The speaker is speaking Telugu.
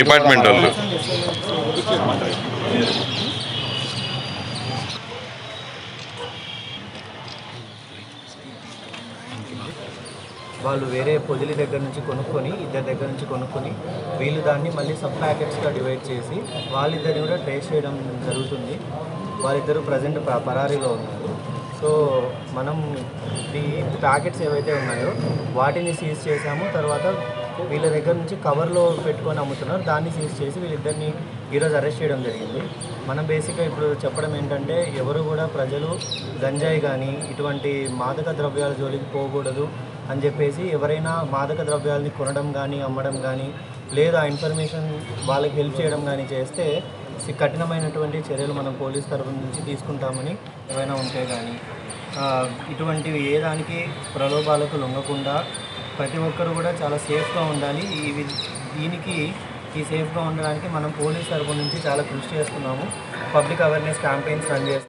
డిపార్ట్మెంట్ వాళ్ళు. వాళ్ళు వేరే పొదిలి దగ్గర నుంచి కొనుక్కొని ఇద్దరి దగ్గర నుంచి కొనుక్కొని వీళ్ళు దాన్ని మళ్ళీ సబ్ ప్యాకెట్స్గా డివైడ్ చేసి వాళ్ళిద్దరిని కూడా ట్రేస్ చేయడం జరుగుతుంది. వాళ్ళిద్దరూ ప్రజెంట్ పరారీలో ఉన్నారు. సో మనం ఈ ప్యాకెట్స్ ఏవైతే ఉన్నాయో వాటిని సీజ్ చేసాము. తర్వాత వీళ్ళ దగ్గర నుంచి కవర్లో పెట్టుకొని అమ్ముతున్నారు. దాన్ని సీజ్ చేసి వీళ్ళిద్దరిని ఈరోజు అరెస్ట్ చేయడం జరిగింది. మనం బేసిక్గా ఇప్పుడు చెప్పడం ఏంటంటే ఎవరు కూడా ప్రజలు గంజాయి కానీ ఇటువంటి మాదక ద్రవ్యాల జోలికి పోకూడదు అని చెప్పేసి ఎవరైనా మాదక ద్రవ్యాలని కొనడం కానీ అమ్మడం కానీ లేదా ఇన్ఫర్మేషన్ వాళ్ళకి హెల్ప్ చేయడం కానీ చేస్తే కఠినమైనటువంటి చర్యలు మనం పోలీస్ తరఫు నుంచి తీసుకుంటామని ఏమైనా ఉంటే కానీ ఇటువంటివి ఏ దానికి ప్రలోభాలకు లొంగకుండా ప్రతి ఒక్కరు కూడా చాలా సేఫ్గా ఉండాలి. ఈ దీనికి ఈ సేఫ్గా ఉండడానికి మనం పోలీస్ తరఫు నుంచి చాలా కృషి చేస్తున్నాము. పబ్లిక్ అవేర్నెస్ క్యాంపెయిన్స్ రన్ చేస్తున్నాము